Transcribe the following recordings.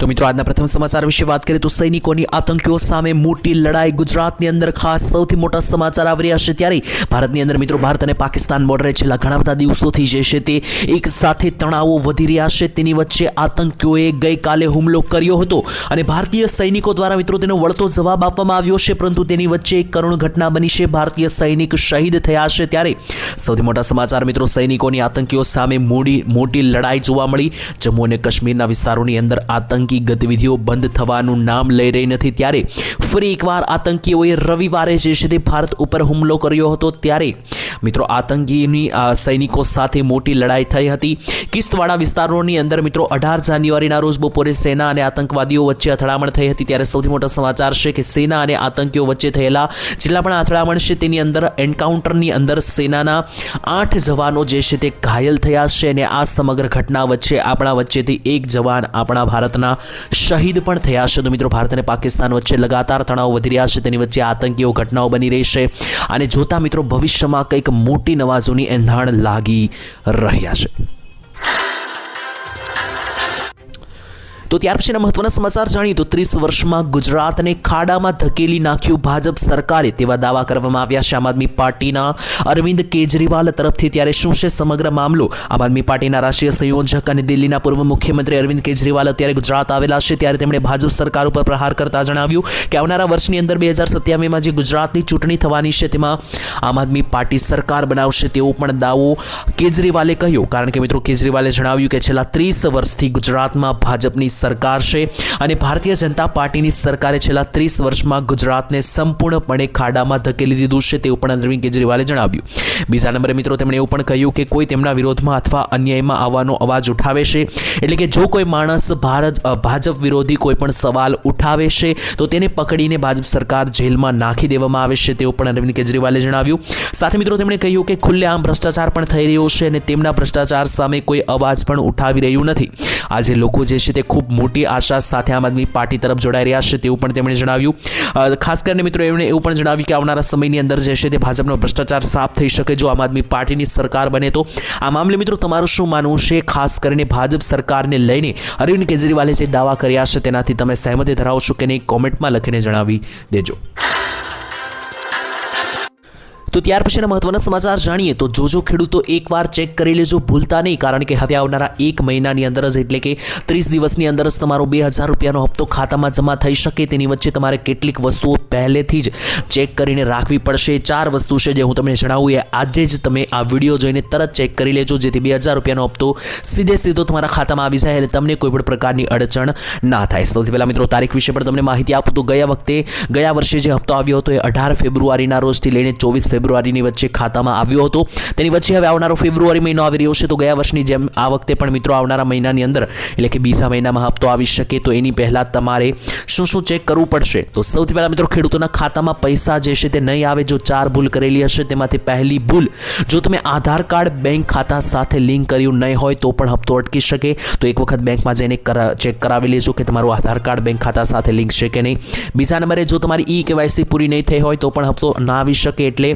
તો મિત્રો, આજના પ્રથમ સમાચાર વિશે વાત કરીએ તો સૈનિકોની આતંકીઓ સામે મોટી લડાઈ ગુજરાતની અંદર ખાસ સૌથી મોટા સમાચાર આવી રહ્યા છે ત્યારે ભારતની અંદર મિત્રો, ભારત અને પાકિસ્તાન બોર્ડરે છેલ્લા ઘણા બધા દિવસોથી જે છે તે એક સાથે તણાવો વધી રહ્યા છે. તેની વચ્ચે આતંકીઓએ ગઈકાલે હુમલો કર્યો હતો અને ભારતીય સૈનિકો દ્વારા મિત્રો તેનો વળતો જવાબ આપવામાં આવ્યો છે, પરંતુ તેની વચ્ચે એક કરુણ ઘટના બની છે. ભારતીય સૈનિક શહીદ થયા છે ત્યારે સૌથી મોટા સમાચાર મિત્રો, સૈનિકોની આતંકીઓ સામે મોડી, મોટી લડાઈ જોવા મળી. જમ્મુ અને કાશ્મીરના વિસ્તારોની અંદર આતંકી ગતિવિધિઓ બંધ થવાનું નામ લઈ રહી નથી. ત્યારે ફરી એકવાર આતંકીઓએ રવિવારે જે છે તે ભારત ઉપર હુમલો કર્યો હતો ત્યારે મિત્રો આતંકીની સૈનિકો સાથે મોટી લડાઈ થઈ હતી. કિસ્તવાડા વિસ્તારોની અંદર મિત્રો અઢાર જાન્યુઆરીના રોજ બપોરે સેના અને આતંકવાદીઓ વચ્ચે અથડામણ થઈ હતી. ત્યારે સૌથી મોટા સમાચાર છે કે સેના અને આતંકીઓ વચ્ચે થયેલા જેટલા પણ અથડામણ છે તેની અંદર એન્કાઉન્ટરની અંદર સેનાના આઠ જવાનો જે છે તે ઘાયલ થયા છે અને આ સમગ્ર ઘટના વચ્ચે આપણા વચ્ચેથી એક જવાન આપણા ભારતના શહીદ પણ થયા છે. તો મિત્રો, ભારત અને પાકિસ્તાન વચ્ચે લગાતાર તણાવ વધી રહ્યા છે. તેની વચ્ચે આતંકીઓ ઘટનાઓ બની રહી છે. અને જોતા મિત્રો, ભવિષ્યમાં કંઈક મોટી નવાજોની એંધાણ લાગી રહ્યા છે. તો ત્યાર પછીના મહત્વના સમાચાર જાણીએ તો ત્રીસ વર્ષમાં ગુજરાતને ખાડામાં ધકેલી નાખ્યું ભાજપ સરકારે તેવા દાવા કરવામાં આવ્યા છે. આમ આદમી પાર્ટીના અરવિંદ કેજરીવાલ તરફથી ત્યારે શું છે સમગ્ર મામલો? આમ આદમી પાર્ટીના રાષ્ટ્રીય સંયોજક અને દિલ્હીના પૂર્વ મુખ્યમંત્રી અરવિંદ કેજરીવાલ અત્યારે ગુજરાત આવેલા છે. ત્યારે તેમણે ભાજપ સરકાર ઉપર પ્રહાર કરતા જણાવ્યું કે આવનારા વર્ષની અંદર બે હજાર સત્યાવીમાં જે ગુજરાતની ચૂંટણી થવાની છે તેમાં આમ આદમી પાર્ટી સરકાર બનાવશે તેવો પણ દાવો કેજરીવાલે કહ્યો. કારણ કે મિત્રો, કેજરીવાલે જણાવ્યું કે છેલ્લા ત્રીસ વર્ષથી ગુજરાતમાં ભાજપની સરકાર છે અને ભારતીય જનતા પાર્ટીની સરકારે છેલ્લા ત્રીસ વર્ષમાં ગુજરાતને સંપૂર્ણપણે ખાડામાં ધકેલી દીધું છે તેવું પણ અરવિંદ કેજરીવાલે જણાવ્યું. બીજા નંબરે મિત્રો તેમણે એવું પણ કહ્યું કે કોઈ તેમના વિરોધમાં અથવા અન્યાયમાં આવવાનો અવાજ ઉઠાવે છે, એટલે કે જો કોઈ માણસ ભારત ભાજપ વિરોધી કોઈ પણ સવાલ ઉઠાવે છે, તો તેને પકડીને ભાજપ સરકાર જેલમાં નાખી દેવામાં આવે છે તેવું પણ અરવિંદ કેજરીવાલે જણાવ્યું. સાથે મિત્રો તેમણે કહ્યું કે ખુલ્લેઆમ ભ્રષ્ટાચાર પણ થઈ રહ્યો છે અને તેમના ભ્રષ્ટાચાર સામે કોઈ અવાજ પણ ઉઠાવી રહ્યું નથી. આજે લોકો જે છે તે ખૂબ મોટી આશા સાથે આમ આદમી પાર્ટી તરફ જોડાઈ રહ્યા છે તેવું પણ તેમણે જણાવ્યું. ખાસ કરીને મિત્રો એમણે એવું પણ જણાવ્યું કે આવનારા સમયની અંદર જે છે તે ભાજપનો ભ્રષ્ટાચાર સાફ થઈ શકે જો આમ આદમી પાર્ટીની સરકાર બને તો. આ મામલે મિત્રો તમારું શું માનવું છે? ખાસ કરીને ભાજપ સરકારને લઈને અરવિંદ કેજરીવાલે જે દાવા કર્યા છે તેનાથી તમે સહેમતી ધરાવો છો કે નહીં? કોમેન્ટમાં લખીને જણાવી દેજો. તો ત્યાર પછીના મહત્વના સમાચાર જાણીએ તો જોજો ખેડૂતો એકવાર ચેક કરી લેજો, ભૂલતા નહીં, કારણ કે હવે આવનારા એક મહિનાની અંદર જ એટલે કે ત્રીસ દિવસની અંદર જ તમારો બે હજાર રૂપિયાનો હપ્તો ખાતામાં જમા થઈ શકે. તેની વચ્ચે તમારે કેટલીક વસ્તુઓ પહેલેથી જ ચેક કરીને રાખવી પડશે. ચાર વસ્તુ છે જે હું તમને જણાવું. એ આજે જ તમે આ વીડિયો જોઈને તરત ચેક કરી લેજો, જેથી બે હજાર રૂપિયાનો હપ્તો સીધે સીધો તમારા ખાતામાં આવી જાય એટલે તમને કોઈ પણ પ્રકારની અડચણ ના થાય. સૌથી પહેલાં મિત્રો, તારીખ વિશે પણ તમને માહિતી આપું. તો ગયા વખતે, ગયા વર્ષે જે હપ્તો આવ્યો હતો એ અઢાર ફેબ્રુઆરીના રોજથી લઈને ચોવીસ ફેબ્રુઆરીની વચ્ચે ખાતામાં આવ્યો હતો. તેની વચ્ચે હવે આવનારો ફેબ્રુઆરી મહિનો આવી રહ્યો છે તો ગયા વર્ષની જેમ આ વખતે પણ મિત્રો આવનારા મહિનાની અંદર, એટલે કે બીજા મહિનામાં હપ્તો આવી શકે તો એની પહેલાં તમારે શું શું ચેક કરવું પડશે? તો સૌથી પહેલાં મિત્રો ખેડૂતોના ખાતામાં પૈસા જે છે તે નહીં આવે, જો ચાર ભૂલ કરેલી હશે, તેમાંથી પહેલી ભૂલ, જો તમે આધાર કાર્ડ બેંક ખાતા સાથે લિંક કર્યું નહીં હોય, તો પણ હપ્તો અટકી શકે. તો એક વખત બેંકમાં જઈને ચેક કરાવી લેજો કે તમારું આધાર કાર્ડ બેંક ખાતા સાથે લિંક છે કે નહીં. બીજા નંબરે જો તમારી ઈ કેવાયસી પૂરી નહીં થઈ હોય, તો પણ હપ્તો ના આવી શકે, એટલે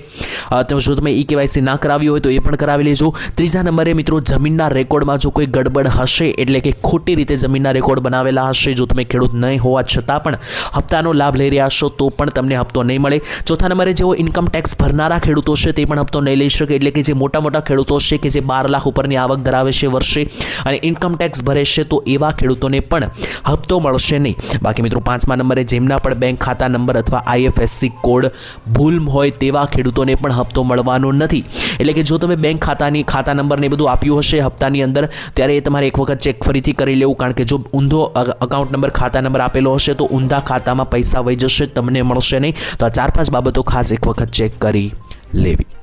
તો જો તમે ઈ કેવાયસી ના કરાવી હોય તો એ પણ કરાવી લેજો. ત્રીજા નંબરે મિત્રો જમીનના રેકોર્ડમાં જો કોઈ ગડબડ હશે, એટલે કે ખોટી રીતે જમીનના રેકોર્ડ બનાવેલા હશે, જો તમે ખેડૂત નહીં હોવા છતાં પણ હપ્તાનો લાભ લઈ રહ્યા છો તો પણ તમને હપ્તો નહીં મળે. ચોથા નંબરે જેઓ ઇન્કમ ટેક્સ ભરનારા ખેડૂતો છે, તે પણ હપ્તો નહીં લઈ શકે, એટલે કે જે મોટા મોટા ખેડૂતો છે કે જે બાર લાખ ઉપરની આવક ધરાવે છે વર્ષે અને ઇન્કમ ટેક્સ ભરે છે, તો એવા ખેડૂતોને પણ હપ્તો મળશે નહીં. બાકી મિત્રો પાંચમા નંબરે જેમના પણ બેંક ખાતા નંબર અથવા આઈએફએસસી કોડ ભૂલ હોય તેવા ખેડૂતોને પણ હપ્તો મળવાનો નથી. એટલે કે જો તમે બેંક ખાતાની, ખાતા નંબરને બધું આપ્યું હશે હપ્તાની અંદર, ત્યારે એ તમારે એક વખત ચેક ફરીથી કરી લેવું, કારણ કે જો ઊંધો અકાઉન્ટ નંબર ખાતા નંબર આપેલો હશે, તો ઊંધા ખાતામાં પૈસા વહી જશે, તમને મળશે નહીં. તો આ ચાર પાંચ બાબતો ખાસ એક વખત ચેક કરી લેવી.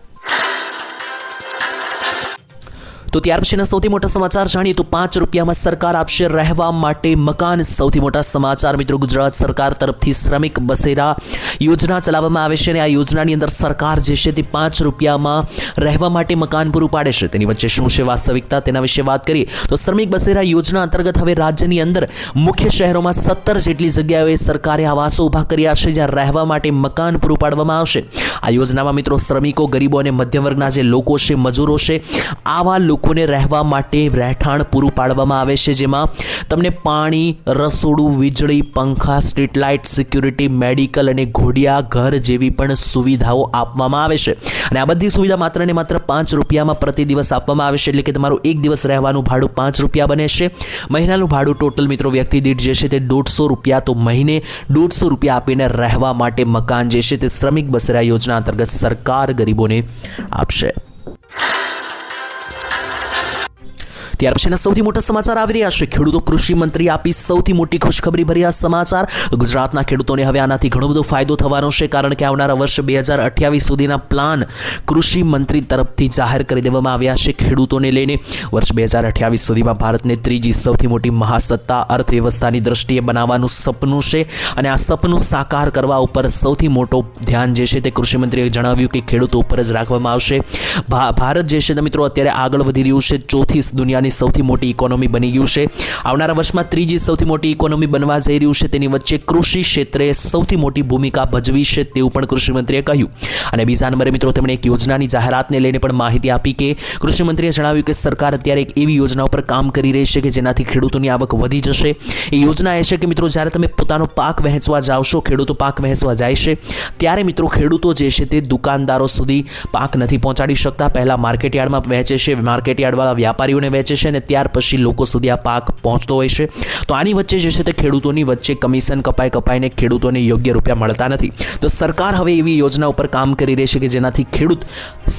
તો ત્યાર પછીના સૌથી મોટા સમાચાર જાણીએ તો પાંચ રૂપિયામાં સરકાર આપશે રહેવા માટે મકાન. સૌથી મોટા સમાચાર મિત્રો, ગુજરાત સરકાર તરફથી શ્રમિક બસેરા યોજના ચલાવવામાં આવે છે અને આ યોજનાની અંદર સરકાર જે છે તે પાંચ રૂપિયામાં રહેવા માટે મકાન પૂરું પાડે છે. તેની વચ્ચે શું છે વાસ્તવિકતા તેના વિશે વાત કરીએ તો શ્રમિક બસેરા યોજના અંતર્ગત હવે રાજ્યની અંદર મુખ્ય શહેરોમાં સત્તર જેટલી જગ્યાઓએ સરકારે આવાસો ઊભા કર્યા છે જ્યાં રહેવા માટે મકાન પૂરું પાડવામાં આવશે. આ યોજનામાં મિત્રો, શ્રમિકો, ગરીબો અને મધ્યમ વર્ગના જે લોકો છે, મજૂરો છે, આવા લોકોને રહેવા માટે રહેઠાણ પૂરું પાડવામાં આવે છે, જેમાં તમને પાણી, રસોડું, વીજળી, પંખા સ્ટ્રીટ લાઇટ સિક્યુરિટી, મેડિકલ અને ઘોડિયા, ઘર જેવી પણ સુવિધાઓ આપવામાં આવે છે. અને આ બધી સુવિધા માત્ર ને માત્ર પાંચ રૂપિયામાં પ્રતિ દિવસ આપવામાં આવે છે, એટલે કે તમારું એક દિવસ રહેવાનું ભાડું પાંચ રૂપિયા બને છે. મહિનાનું ભાડું ટોટલ મિત્રો વ્યક્તિ દીઠ જે છે તે દોઢસો રૂપિયા તો મહિને દોઢસો રૂપિયા આપીને રહેવા માટે મકાન જે છે તે શ્રમિક બસેરા યોજના અંતર્ગત સરકાર ગરીબોને આપશે. ત્યાર પછીના સૌથી મોટા સમાચાર આવી રહ્યા છે. ખેડૂતો કૃષિ મંત્રી આપી સૌથી મોટી ખુશખબરી ભર્યા સમાચાર. ગુજરાતના ખેડૂતોને હવે આનાથી ઘણો બધો ફાયદો થવાનો છે, કારણ કે આવનારા વર્ષ બે હજાર અઠ્યાવીસ સુધીના પ્લાન કૃષિ મંત્રી તરફથી જાહેર કરી દેવામાં આવ્યા છે. ખેડૂતોને લઈને વર્ષ બે હજાર અઠ્યાવીસ સુધીમાં ભારતને ત્રીજી સૌથી મોટી મહાસત્તા અર્થવ્યવસ્થાની દ્રષ્ટિએ બનાવવાનું સપનું છે અને આ સપનું સાકાર કરવા ઉપર સૌથી મોટો ધ્યાન જે છે તે કૃષિમંત્રીએ જણાવ્યું કે ખેડૂતો ઉપર જ રાખવામાં આવશે. ભારત જે છે મિત્રો અત્યારે આગળ વધી રહ્યું છે. ચોથી દુનિયાની સૌથી મોટી ઇકોનોમી બની ગયું છે. આવનારા વર્ષમાં ત્રીજી સૌથી મોટી ઇકોનોમી બનવા જઈ રહ્યું છે. તેની વચ્ચે કૃષિ ક્ષેત્રે સૌથી મોટી ભૂમિકા ભજવી છે તેવું પણ કૃષિમંત્રીએ કહ્યું. અને બીજા નંબરે મિત્રો તેમણે એક યોજનાની જાહેરાતને લઈને પણ માહિતી આપી કે કૃષિમંત્રીએ જણાવ્યું કે સરકાર અત્યારે એક એવી યોજના ઉપર કામ કરી રહી છે કે જેનાથી ખેડૂતોની આવક વધી જશે. એ યોજના એ છે કે મિત્રો જ્યારે તમે પોતાનો પાક વહેંચવા જાવશો ખેડૂતો પાક વહેંચવા જાય છે, ત્યારે મિત્રો ખેડૂતો જે છે તે દુકાનદારો સુધી પાક નથી પહોંચાડી શકતા. પહેલાં માર્કેટયાર્ડમાં વહેંચે છે, માર્કેટયાર્ડવાળા વ્યાપારીઓને વેચે છે અને ત્યાર પછી લોકો સુધી આ પાક પહોંચતો હોય છે. તો આની વચ્ચે જે છે તે ખેડૂતોની વચ્ચે કમિશન કપાઈ કપાઈને ખેડૂતોને યોગ્ય રૂપિયા મળતા નથી. તો સરકાર હવે એવી યોજના ઉપર કામ કરી રહી છે કે જેનાથી ખેડૂત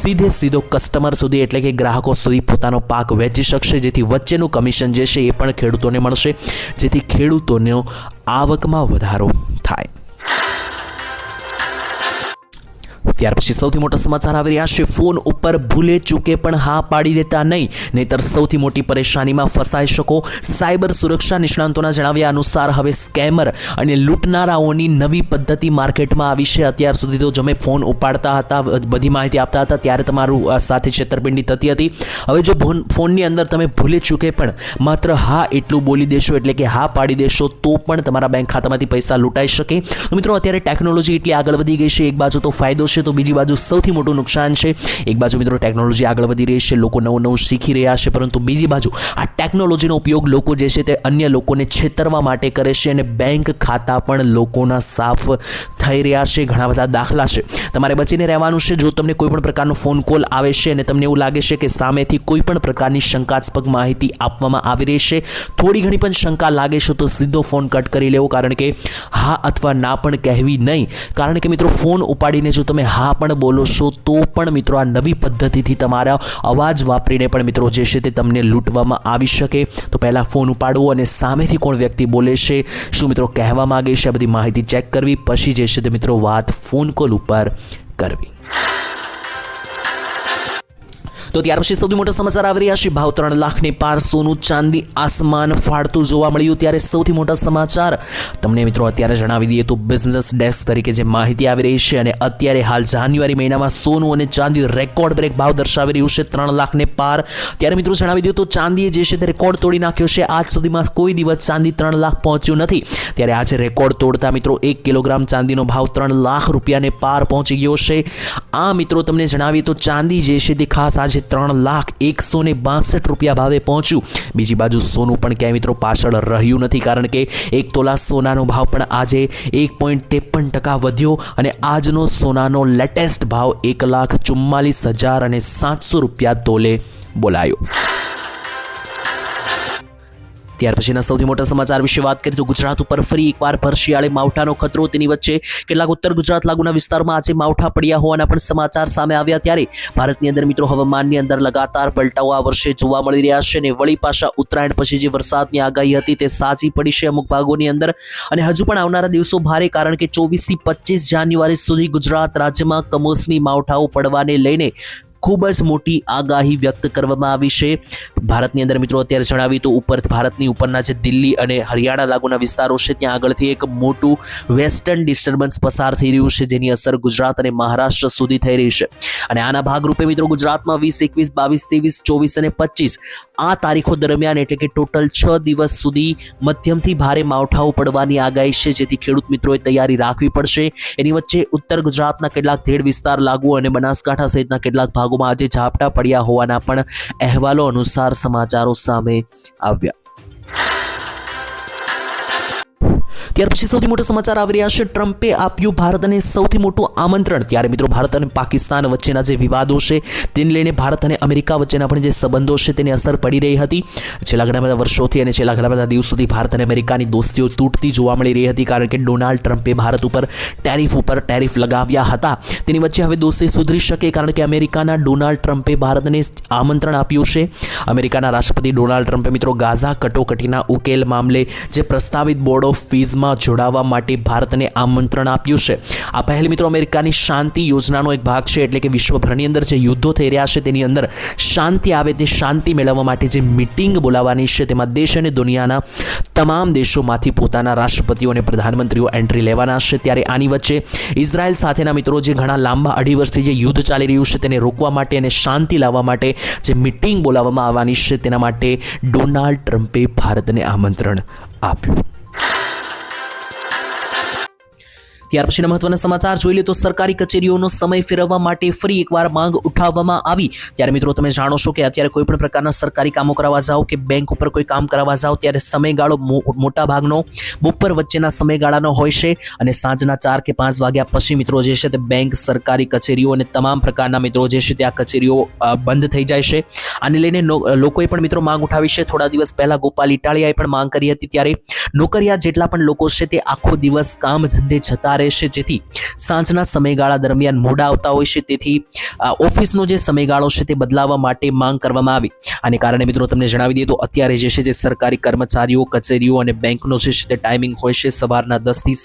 સીધે સીધો કસ્ટમર સુધી એટલે કે ગ્રાહકો સુધી પોતાનો પાક વેચી શકશે. જેથી વચ્ચેનું કમિશન જે છે એ પણ ખેડૂતોને મળશે. જેથી ખેડૂતોનો આવકમાં વધારો થાય. ત્યાર પછી સૌથી મોટા સમાચાર આવી રહ્યા છે. ફોન ઉપર ભૂલે ચૂકે પણ હા પાડી દેતા નહીં. નહીતર સૌથી મોટી પરેશાનીમાં ફસાઈ શકો. સાયબર સુરક્ષા નિષ્ણાંતોના જણાવ્યા અનુસાર હવે સ્કેમર અને લૂંટનારાઓની નવી પદ્ધતિ માર્કેટમાં આવી છે. અત્યાર સુધી તો તમે ફોન ઉપાડતા હતા બધી માહિતી આપતા હતા. ત્યારે તમારું સાથે છેતરપિંડી થતી હતી. હવે જો ફોન ફોનની અંદર તમે ભૂલે ચૂકે પણ માત્ર હા એટલું બોલી દેશો એટલે કે હા પાડી દેશો તો પણ તમારા બેંક ખાતામાંથી પૈસા લૂંટાઈ શકે. મિત્રો, અત્યારે ટેકનોલોજી એટલી આગળ વધી ગઈ છે. એક બાજુ તો ફાયદો છે તો બીજી બાજુ સૌથી મોટું નુકસાન છે. એક બાજુ મિત્રો ટેકનોલોજી આગળ વધી રહી છે, લોકો નવું નવું શીખી રહ્યા છે, પરંતુ બીજી બાજુ આ ટેકનોલોજીનો ઉપયોગ લોકો જે છે તે અન્ય લોકોને છેતરવા માટે કરે છે અને બેંક ખાતા પણ લોકોના સાફ થઈ રહ્યા છે, ઘણા બધા દાખલા છે. તમારે બચીને રહેવાનું છે, જો તમને કોઈપણ પ્રકારનો ફોન કોલ આવે છે અને તમને એવું લાગે છે કે સામેથી કોઈપણ પ્રકારની શંકાસ્પદ માહિતી આપવામાં આવી રહી છે, થોડી ઘણી પણ શંકા લાગે છે તો સીધો ફોન કટ કરી લેવો, કારણ કે હા અથવા ના પણ કહેવી નહીં. કારણ કે મિત્રો ફોન ઉપાડીને જો તમે હા પણ બોલો છો, તો પણ મિત્રો આ નવી પદ્ધતિથી તમારા અવાજ વાપરીને પણ મિત્રો જે છે તે તમને લૂંટવામાં આવી શકે. તો પહેલાં ફોન ઉપાડવો અને સામેથી કોણ વ્યક્તિ બોલે છે, શું મિત્રો કહેવા માગે છે, આ બધી માહિતી ચેક કરવી, પછી જે છે તે મિત્રો વાત ફોન કોલ ઉપર કરવી. તો ત્યાર પછી સૌથી મોટા સમાચાર આવી રહ્યા છે. ભાવ ત્રણ લાખને પાર સોનું ચાંદી આસમાન ફાળતું જોવા મળ્યું. ત્યારે સૌથી મોટા સમાચાર તમને મિત્રો અત્યારે જણાવી દઈએ તો બિઝનેસ ડેસ્ક તરીકે જે માહિતી આવી રહી છે અને અત્યારે હાલ જાન્યુઆરી મહિનામાં સોનું અને ચાંદી રેકોર્ડ બ્રેક ભાવ દર્શાવી રહ્યું છે ત્રણ લાખને પાર. ત્યારે મિત્રો જણાવી દઈએ તો ચાંદીએ જે છે તે રેકોર્ડ તોડી નાખ્યો છે. આજ સુધીમાં કોઈ દિવસ ચાંદી ત્રણ લાખ પહોંચ્યું નથી. ત્યારે આજે રેકોર્ડ તોડતા મિત્રો એક કિલોગ્રામ ચાંદીનો ભાવ ત્રણ લાખ રૂપિયાને પાર પહોંચી ગયો છે. આ મિત્રો તમને જણાવીએ તો ચાંદી જે છે તે ખાસ આજે ત્રણ લાખ એકસો ને બાસઠ રૂપિયા ભાવે પહોંચ્યું. બીજી બાજુ સોનું પણ ક્યાંય મિત્રો પાછળ રહ્યું નથી, કારણ કે એક તોલા સોનાનો ભાવ પણ આજે એક પોઈન્ટ ત્રેપન ટકા વધ્યો અને આજનો સોનાનો લેટેસ્ટ ભાવ એક લાખ ચુમ્માલીસ હજાર અને સાતસો રૂપિયા તોલે બોલાયો. ત્યાર પછીના સૌથી મોટા સમાચાર વિશે વાત કરીએ તો ગુજરાત ઉપર ફરી એકવાર ભર માવઠાનો ખતરો તેની વચ્ચે કેટલાક ઉત્તર ગુજરાત લાગુના વિસ્તારમાં આજે માવઠા પડ્યા હોવાના પણ સમાચાર સામે આવ્યા ત્યારે ભારતની અંદર મિત્રો હવામાનની અંદર લગાતાર પલટાઓ આ વર્ષે જોવા મળી રહ્યા છે અને વળી પાછા ઉત્તરાયણ પછી જે વરસાદની આગાહી હતી તે સાચી પડી છે અમુક ભાગોની અંદર અને હજુ પણ આવનારા દિવસો ભારે કારણ કે ચોવીસથી પચીસ જાન્યુઆરી સુધી ગુજરાત રાજ્યમાં કમોસમી માવઠાઓ પડવાને લઈને ખૂબ જ મોટી આગાહી વ્યક્ત કરવામાં આવી છે. ભારતની અંદર મિત્રો અત્યારે જણાવ્યું તો ઉપર ભારતની ઉપરના જે દિલ્હી અને હરિયાણા લાગુના વિસ્તારો છે, ત્યાં આગળથી એક મોટું વેસ્ટર્ન ડિસ્ટર્બન્સ પસાર થઈ રહ્યું છે, જેની અસર ગુજરાત અને મહારાષ્ટ્ર સુધી થઈ રહી છે. અને આના ભાગરૂપે મિત્રો ગુજરાતમાં વીસ, એકવીસ, બાવીસ, ત્રેવીસ, ચોવીસ અને પચીસ આ તારીખો દરમિયાન એટલે કે ટોટલ છ દિવસ સુધી મધ્યમથી ભારે માવઠાઓ પડવાની આગાહી છે, જેથી ખેડૂત મિત્રોએ તૈયારી રાખવી પડશે. એની વચ્ચે ઉત્તર ગુજરાતના કેટલાક ધેડ વિસ્તાર લાગુ અને બનાસકાંઠા સહિતના કેટલાક ભાગોમાં આજે ઝાપટા પડ્યા હોવાના પણ અહેવાલો અનુસાર સમાચારો સામે આવ્યા. ત્યાર પછી સૌથી મોટા સમાચાર આવી રહ્યા છે. ટ્રમ્પે આપ્યું ભારતને સૌથી મોટું આમંત્રણ. ત્યારે મિત્રો, ભારત અને પાકિસ્તાન વચ્ચેના જે વિવાદો છે, તેને લઈને ભારત અને અમેરિકા વચ્ચેના પણ જે સંબંધો છે, તેની અસર પડી રહી હતી. છેલ્લા ઘણા બધા વર્ષોથી અને છેલ્લા ઘણા બધા દિવસોથી ભારત અને અમેરિકાની દોસ્તીઓ તૂટતી જોવા મળી રહી હતી, કારણ કે ડોનાલ્ડ ટ્રમ્પે ભારત ઉપર ટેરિફ ઉપર ટેરિફ લગાવ્યા હતા. તેની વચ્ચે હવે દોસ્તી સુધરી શકે, કારણ કે અમેરિકાના ડોનાલ્ડ ટ્રમ્પે ભારતને આમંત્રણ આપ્યું છે. અમેરિકાના રાષ્ટ્રપતિ ડોનાલ્ડ ટ્રમ્પે મિત્રો ગાઝા કટોકટીના ઉકેલ મામલે જે પ્રસ્તાવિત બોર્ડ ઓફ ફીઝમાં જોડાવા માટે ભારતને આમંત્રણ આપ્યું છે. આ પહેલ મિત્રો અમેરિકાની શાંતિ યોજનાનો એક ભાગ છે, એટલે કે વિશ્વભરની અંદર જે યુદ્ધો થઈ રહ્યા છે, તેની અંદર શાંતિ આવે તે શાંતિ મેળવવા માટે જે મિટિંગ બોલાવવાની છે, તેમાં દેશ અને દુનિયાના તમામ દેશોમાંથી પોતાના રાષ્ટ્રપતિઓ અને પ્રધાનમંત્રીઓ એન્ટ્રી લેવાના છે. ત્યારે આની વચ્ચે ઇઝરાયલ સાથેના મિત્રો જે ઘણા લાંબા અઢી વર્ષથી જે યુદ્ધ ચાલી રહ્યું છે, તેને રોકવા માટે અને શાંતિ લાવવા માટે જે મિટિંગ બોલાવવામાં આવવાની છે, તેના માટે ડોનાલ્ડ ટ્રમ્પે ભારતને આમંત્રણ આપ્યું. ત્યાર પછીના મહત્વના સમાચાર જોઈ લે તો સરકારી કચેરીઓનો સમય ફેરવવા માટે ફરી એકવાર માંગ ઉઠાવવામાં આવી. ત્યારે મિત્રો તમે જાણો છો કે અત્યારે કોઈ પણ પ્રકારના સરકારી કામો કરાવવા જાઓ કે બેંક ઉપર કોઈ કામ કરાવવા જાઓ ત્યારે સમયગાળો મોટા ભાગનો બપોર વચ્ચેના સમયગાળાનો હોય છે અને સાંજના ચાર કે પાંચ વાગ્યા પછી મિત્રો જે છે તે બેંક, સરકારી કચેરીઓ અને તમામ પ્રકારના મિત્રો જે છે તે આ કચેરીઓ બંધ થઈ જાય છે. આને લઈને લોકોએ પણ મિત્રો માંગ ઉઠાવી છે. થોડા દિવસ પહેલા ગોપાલ ઇટાળિયાએ પણ માંગ કરી હતી ત્યારે નોકરિયાત જેટલા પણ લોકો છે તે આખો દિવસ કામ ધંધે જતા રહેશે જેથી સાંજના સમયગાળા દરમિયાન મોડા આવતા હોય છે. તેથી ઓફિસનો જે સમયગાળો છે તે બદલાવવા માટે માંગ કરવામાં આવી. આને કારણે મિત્રો તમને જણાવી દઈએ તો અત્યારે જે છે જે સરકારી કર્મચારીઓ, કચેરીઓ અને બેંકનો જે છે તે ટાઈમિંગ હોય છે સવારના દસથી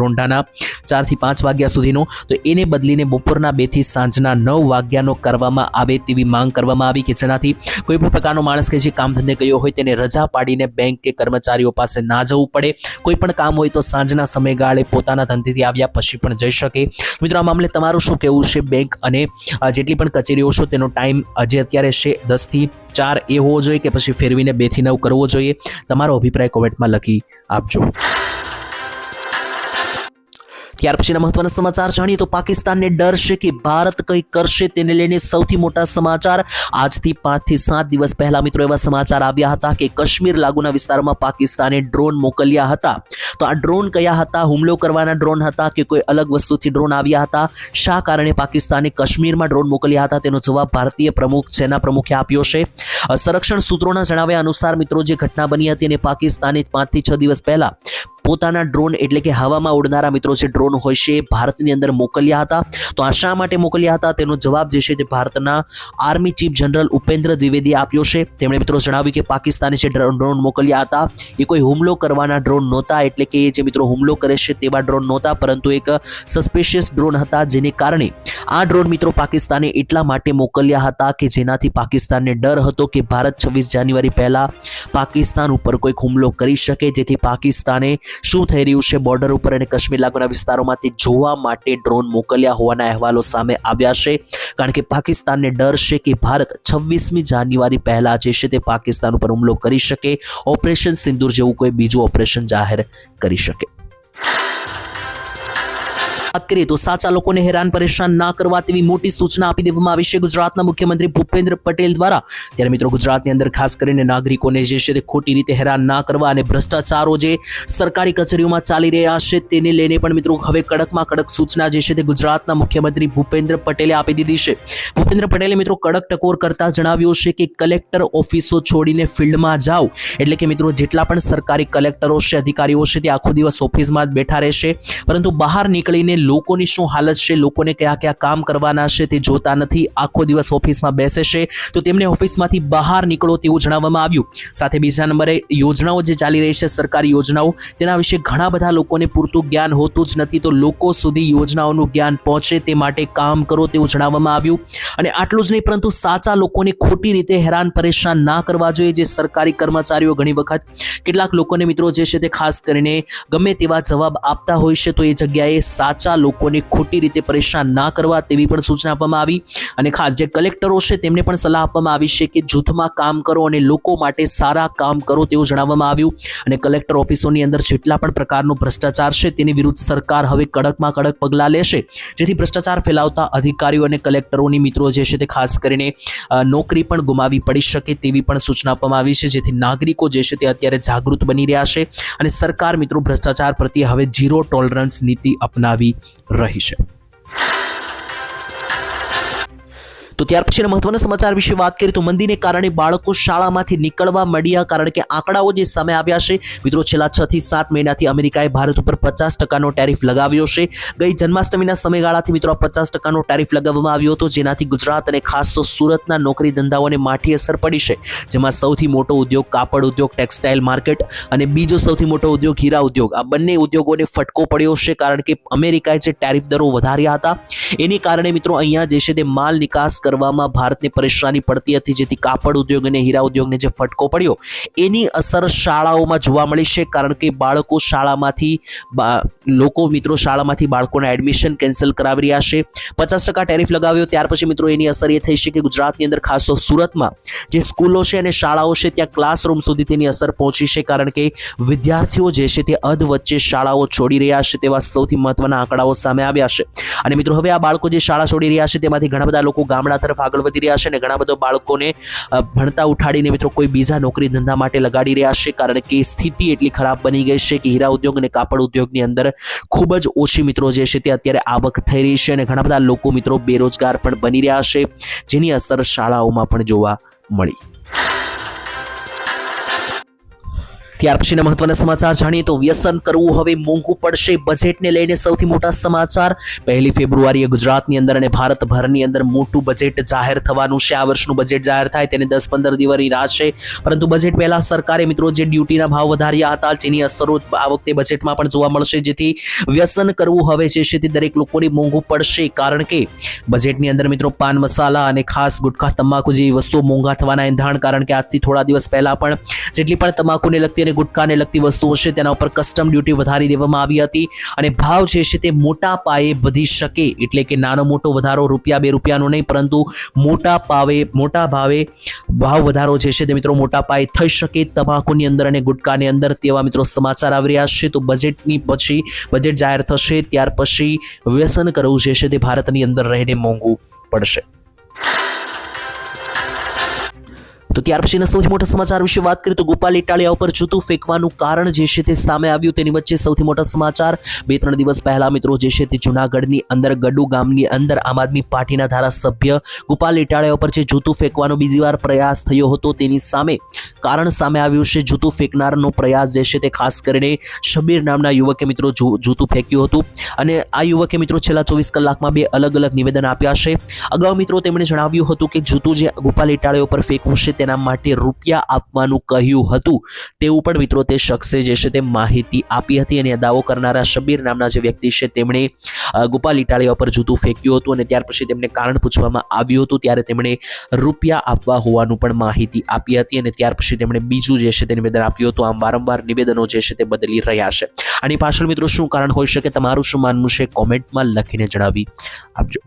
રોંઢાના ચારથી પાંચ વાગ્યા સુધીનો. તો એને બદલીને બપોરના બેથી સાંજના નવ વાગ્યાનો કરવામાં આવે તેવી માંગ કરવામાં આવી કે જેનાથી કોઈ પણ પ્રકારનો માણસ કે જે કામ ધંધે ગયો હોય તેને રજા પાડીને બેંક કે કર્મચારીઓ પાસે ના જવું પડે. કોઈ પણ કામ હોય તો સાંજના સમયગાળે પોતાના ધંધેથી આવ્યા પછી પણ જઈ શકે. મિત્રો, આ મામલે તમારું શું કહેવું છે બેંક અને જેટલી પણ કચેરીઓ છે તેનો ટાઈમ જે અત્યારે છે દસથી ચાર એ હોવો જોઈએ કે પછી ફેરવીને બેથી નવ કરવો જોઈએ? તમારો અભિપ્રાય કોમેન્ટમાં લખી આપજો. ત્યાર પછીના મહત્વના સમાચાર જાણીએ તો પાકિસ્તાનને ડર છે કે ભારત કંઈ કરશે તેને લઈને સૌથી મોટા સમાચાર આજથી પાંચથી સાત દિવસ પહેલા મિત્રો એવા સમાચાર આવ્યા હતા કે કાશ્મીર લાગુના વિસ્તારમાં પાકિસ્તાને ડ્રોન મોકલ્યા હતા. તો આ ડ્રોન કયા હતા? હુમલો કરવાના ડ્રોન હતા કે કોઈ અલગ વસ્તુથી ડ્રોન આવ્યા હતા? શા કારણે પાકિસ્તાને કાશ્મીરમાં ડ્રોન મોકલ્યા હતા? તેનો જવાબ ભારતીય પ્રમુખ, સેના પ્રમુખે આપ્યો છે. સંરક્ષણ સૂત્રોના જણાવ્યા અનુસાર મિત્રો જે ઘટના બની હતી અને પાકિસ્તાને પાંચથી છ દિવસ પહેલા પોતાના ડ્રોન એટલે કે હવામાં ઉડનારા મિત્રો જે ડ્રોન હોય છે, ભારતની અંદર મોકલ્યા હતા. તો આ શા માટે મોકલ્યા હતા? તેનો જવાબ જે છે તે ભારતના આર્મી ચીફ જનરલ ઉપેન્દ્ર દ્વિવેદીએ આપ્યો છે. તેમણે મિત્રો જણાવ્યું કે પાકિસ્તાને જે ડ્રો- ડ્રોન મોકલ્યા હતા, એ કોઈ હુમલો કરવાના ડ્રોન નહોતા, એટલે કે એ જે મિત્રો હુમલો કરે છે તેવા ડ્રોન નહોતા, પરંતુ એક સસ્પેશિયસ ડ્રોન હતા જેને કારણે આ ડ્રોન મિત્રો પાકિસ્તાને એટલા માટે મોકલ્યા હતા કે જેનાથી પાકિસ્તાનને ડર હતો કે ભારત છવ્વીસ જાન્યુઆરી પહેલાં પાકિસ્તાન ઉપર કોઈક હુમલો કરી શકે, જેથી પાકિસ્તાને શું થઈ રહ્યું છે બોર્ડર ઉપર અને કાશ્મીર લાગુના વિસ્તારોમાંથી જોવા માટે ડ્રોન મોકલ્યા હોવાના અહેવાલો સામે આવ્યા છે. કારણ કે પાકિસ્તાનને ડર છે કે ભારત છવ્વીસમી જાન્યુઆરી પહેલા જે છે તે પાકિસ્તાન ઉપર હુમલો કરી શકે. ઓપરેશન સિંદૂર જેવું કોઈ બીજું ઓપરેશન જાહેર કરી શકે. વાત કરીએ તો સાચા લોકોને હેરાન પરેશાન ના કરવા તેવી મોટી સૂચના આપી દેવામાં આવી છે. ગુજરાતના મુખ્યમંત્રી ભૂપેન્દ્ર પટેલ દ્વારા ત્યારે મિત્રો ગુજરાતની અંદર ખાસ કરીને નાગરિકોને જે છે તે ખોટી રીતે હેરાન ના કરવા અને ભ્રષ્ટાચારો જે સરકારી કચેરીઓમાં ચાલી રહ્યા છે તેને લઈને પણ મિત્રો હવે કડકમાં કડક સૂચના જે છે તે ગુજરાતના મુખ્યમંત્રી ભૂપેન્દ્ર પટેલે આપી દીધી છે. ભૂપેન્દ્ર પટેલે મિત્રો કડક ટકોર કરતા જણાવ્યું છે કે કલેક્ટર ઓફિસો છોડીને ફિલ્ડમાં જાઓ. એટલે કે મિત્રો જેટલા પણ સરકારી કલેક્ટરો છે, અધિકારીઓ છે તે આખો દિવસ ઓફિસમાં જ બેઠા રહેશે. પરંતુ બહાર નીકળીને લોકોની શું હાલત છે, લોકોને કયા કયા કામ કરવાના છે તે જોતા નથી, આખો દિવસ ઓફિસમાં બેસે છે, તો તેમને ઓફિસમાંથી બહાર નીકળો તેવું જણાવવામાં આવ્યું. સાથે બીજા નંબરે યોજનાઓ જે ચાલી રહી છે, સરકારી યોજનાઓ, તેના વિશે ઘણા બધા લોકોને પૂરતું જ્ઞાન હોતું જ નથી, તો લોકો સુધી યોજનાઓનું જ્ઞાન પહોંચે તે માટે કામ કરો તેવું જણાવવામાં આવ્યું. અને આટલું જ નહીં, પરંતુ સાચા લોકોને ખોટી રીતે હેરાન પરેશાન ના કરવા જોઈએ, જે સરકારી કર્મચારીઓ ઘણી વખત કેટલાક લોકોને મિત્રો જે છે તે ખાસ કરીને ગમે તેવા જવાબ આપતા હોય છે, તો એ જગ્યાએ સાચા લોકોને ખોટી રીતે પરેશાન ના કરવા તેવી પણ સૂચના આપવામાં આવી. અને ખાસ જે કલેક્ટરો છે, તેમને પણ સલાહ આપવામાં આવી છે કે જૂથમાં કામ કરો અને લોકો માટે સારા કામ કરો તેવું જણાવવામાં આવ્યું. અને કલેક્ટર ઓફિસોની અંદર જેટલા પણ પ્રકારનો ભ્રષ્ટાચાર છે, તેની વિરુદ્ધ સરકાર હવે કડકમાં કડક પગલાં લેશે. જેથી ભ્રષ્ટાચાર ફેલાવતા અધિકારીઓ અને કલેક્ટરોની મિત્રો જે છે તે ખાસ કરીને નોકરી પણ ગુમાવી પડી શકે તેવી પણ સૂચના આપવામાં આવી છે. જેથી નાગરિકો જે છે તે અત્યારે જાગૃત બની રહ્યા છે. અને સરકાર મિત્રો ભ્રષ્ટાચાર પ્રત્યે હવે ઝીરો ટોલરન્સ નીતિ અપનાવી રહી છે તો ત્યાર પછીના મહત્વના સમાચાર વિશે વાત કરીએ તો મંદીને કારણે બાળકો શાળામાંથી નીકળવા મળ્યા કારણ કે આંકડાઓ જે સામે આવ્યા છે, મિત્રો છેલ્લા છ થી સાત મહિનાથી અમેરિકાએ ભારત ઉપર પચાસ ટકાનો ટેરિફ લગાવ્યો છે. ગઈ જન્માષ્ટમીના સમયગાળાથી મિત્રો પચાસ ટકાનો ટેરિફ લગાવવામાં આવ્યો હતો, જેનાથી ગુજરાત અને ખાસ તો સુરતના નોકરી ધંધાઓને માઠી અસર પડી છે. જેમાં સૌથી મોટો ઉદ્યોગ કાપડ ઉદ્યોગ, ટેક્સટાઇલ માર્કેટ અને બીજો સૌથી મોટો ઉદ્યોગ હીરા ઉદ્યોગ. આ બંને ઉદ્યોગોને ફટકો પડ્યો છે કારણ કે અમેરિકાએ જે ટેરિફ દરો વધાર્યા હતા, એને કારણે મિત્રો અહીંયા જે છે તે માલ નિકાસ કરવામાં ભારતને પરેશાની પડતી હતી, જેથી કાપડ ઉદ્યોગ અને હીરા ઉદ્યોગને જે ફટકો પડ્યો, એની અસર શાળાઓમાં જોવા મળી છે, કારણ કે બાળકો શાળામાંથી લોકો, મિત્રો શાળામાંથી બાળકોના એડમિશન કેન્સલ કરાવી રહ્યા છે. પચાસ ટકા ટેરિફ લગાવ્યો, ત્યાર પછી મિત્રો એની અસર એ થઈ છે કે ગુજરાતની અંદર, ખાસ તો સુરતમાં, જે સ્કૂલો છે અને શાળાઓ છે, ત્યાં ક્લાસરૂમ સુધી તેની અસર પહોંચી છે, કારણ કે વિદ્યાર્થીઓ જે છે તે અધ વચ્ચે શાળાઓ છોડી રહ્યા છે, તેવા સૌથી મહત્વના આંકડાઓ સામે આવ્યા છે. અને મિત્રો, હવે આ બાળકો જે શાળા છોડી રહ્યા છે, તેમાંથી ઘણા બધા લોકો ગામડા તરફ આગળ વધી રહ્યા છે અને ઘણા બધા બાળકોને ભણતા ઉઠાડીને મિત્રો કોઈ બીજા નોકરી ધંધા માટે લગાડી રહ્યા છે કારણ કે સ્થિતિ એટલી ખરાબ બની ગઈ છે કે હીરા ઉદ્યોગ અને કાપડ ઉદ્યોગની અંદર ખૂબ જ ઓછી મિત્રો જે છે તે અત્યારે આવક થઈ રહી છે અને ઘણા બધા લોકો મિત્રો બેરોજગાર પણ બની રહ્યા છે, જેની અસર શાળાઓમાં પણ જોવા મળી. ત્યાર પછીના મહત્વના સમાચાર જાણીએ તો વ્યસન કરવું હવે મોંઘું પડશે. બજેટને લઈને સૌથી મોટા સમાચાર. પહેલી ફેબ્રુઆરીએ ગુજરાતની અંદર અને ભારતભરની અંદર મોટું બજેટ જાહેર થવાનું છે. આ વર્ષનું બજેટ જાહેર થાય તેને દસ પંદર દિવસની રાહ છે. પરંતુ બજેટ પહેલાં સરકારે મિત્રો જે ડ્યુટીના ભાવ વધાર્યા હતા જેની અસરો આ વખતે બજેટમાં પણ જોવા મળશે. જેથી વ્યસન કરવું હવે જે છે તે દરેક લોકોને મોંઘું પડશે. કારણ કે બજેટની અંદર મિત્રો પાન મસાલા અને ખાસ ગુટખા, તમાકુ જેવી વસ્તુઓ મોંઘા થવાના એંધાણ કારણ કે આજથી થોડા દિવસ પહેલાં પણ જેટલી પણ તમાકુને લગતી અને ગુટકાને લગતી વસ્તુઓ છે તેના ઉપર કસ્ટમ ડ્યુટી વધારી દેવામાં આવી હતી અને ભાવ જે છે તે મોટા પાયે વધી શકે એટલે કે નાનો મોટો વધારો રૂપિયા બે રૂપિયાનો નહીં, પરંતુ મોટા પાવે, મોટા ભાવે ભાવ વધારો જે છે તે મિત્રો મોટા પાયે થઈ શકે તમાકુની અંદર અને ગુટકાની અંદર તેવા મિત્રો સમાચાર આવી રહ્યા છે. તો બજેટની પછી બજેટ જાહેર થશે, ત્યાર પછી વ્યસન કરવું જે છે તે ભારતની અંદર રહીને મોંઘું પડશે. તો ત્યાર પછીના સૌથી મોટા સમાચાર વિશે વાત કરીએ તો ગોપાલ ઇટાલિયા ઉપર જૂતું ફેંકવાનું કારણ જે છે તે સામે આવ્યું, તેની વચ્ચે સૌથી મોટા સમાચાર બે ત્રણ દિવસ પહેલા મિત્રો જે છે તે જુનાગઢની અંદર, ગડુ ગામની અંદર આમ આદમી પાર્ટીના ધારાસભ્ય ગોપાલ ઇટાલિયા ઉપર જે જૂતું ફેંકવાનો બીજી વાર પ્રયાસ થયો હતો, તેની સામે કારણ સામે આવ્યું છે જૂતું ફેંકનારનો પ્રયાસ જે છે તે ખાસ કરીને શબીર નામના યુવકે મિત્રો જૂતું ફેંક્યું હતું. અને આ યુવકે મિત્રો છેલ્લા ચોવીસ કલાકમાં બે અલગ અલગ નિવેદન આપ્યા છે. અગાઉ મિત્રો તેમણે જણાવ્યું હતું કે જૂતું જે ગોપાલ ઇટાળીઓ ઉપર ફેંકવું છે તેના માટે રૂપિયા આપવાનું કહ્યું હતું. તેવું પણ મિત્રો તે શખ્સે જે છે તે માહિતી આપી હતી અને દાવો કરનારા શબીર નામના જે વ્યક્તિ છે તેમણે ગોપાલ ઇટાળીયા પર જૂતું ફેંક્યું હતું અને ત્યાર પછી તેમને કારણ પૂછવામાં આવ્યું હતું. ત્યારે તેમણે રૂપિયા આપવા હોવાનું પણ માહિતી આપી હતી અને ત્યાર પછી તેમણે બીજું જે છે તે નિવેદન આપ્યું હતું. આમ વારંવાર નિવેદનો જે છે તે બદલી રહ્યા છે. આની પાછળ મિત્રો શું કારણ હોઈ શકે? તમારું શું માનવું છે? કોમેન્ટમાં લખીને જણાવી આપજો.